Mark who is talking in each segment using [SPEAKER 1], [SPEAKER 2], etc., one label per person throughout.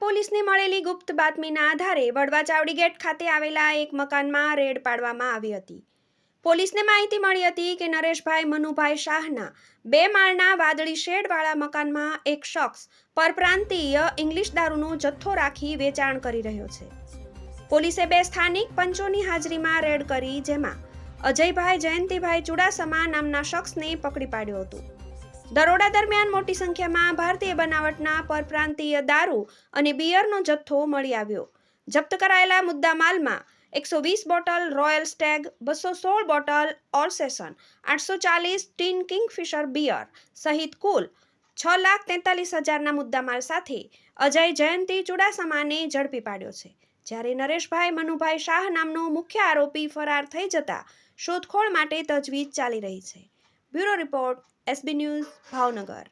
[SPEAKER 1] પોલીસને મળેલી ગુપ્ત બાતમીના આધારે વડવા ચાવડી ગેટ ખાતે આવેલા એક મકાનમાં રેડ પાડવામાં આવી હતી. પોલીસને માહિતી મળી હતી કે નરેશભાઈ મનુભાઈ શાહના બે માળના વાદળી શેડવાળા મકાનમાં એક શખ્સ પરપ્રાંતીય ઇંગ્લિશ દારૂનો જથ્થો રાખી વેચાણ કરી રહ્યો છે. પોલીસે બે સ્થાનિક પંચોની હાજરીમાં રેડ કરી, જેમાં અજયભાઈ જયંતિભાઈ ચુડાસમા નામના શખ્સને પકડી પાડ્યો હતો. દરોડા દરમિયાન મોટી સંખ્યામાં ભારતીય બનાવટના પરપ્રાંતીય દારૂ અને બિયરનો જથ્થો મળી આવ્યો. જપ્ત કરાયેલા મુદ્દામાલમાં એકસો વીસ બોટલ રોયલ સ્ટેગ, બસો સોળ બોટલ ઓલ સેશન આઠસો ચાલીસ ટીન કિંગફિશર બિયર સહિત કુલ છ લાખ તેતાલીસ હજારના મુદ્દામાલ સાથે અજય જયંતિ ચુડાસમાને ઝડપી પાડ્યો છે. જ્યારે નરેશભાઈ મનુભાઈ શાહ નામનો મુખ્ય આરોપી ફરાર થઈ જતા શોધખોળ માટે તજવીજ ચાલી રહી છે.
[SPEAKER 2] Bureau Report, SB News, Bhavnagar.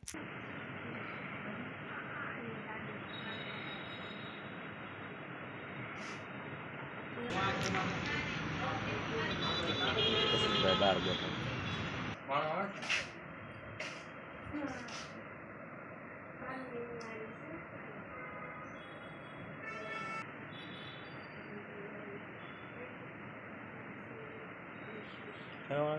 [SPEAKER 2] Hello,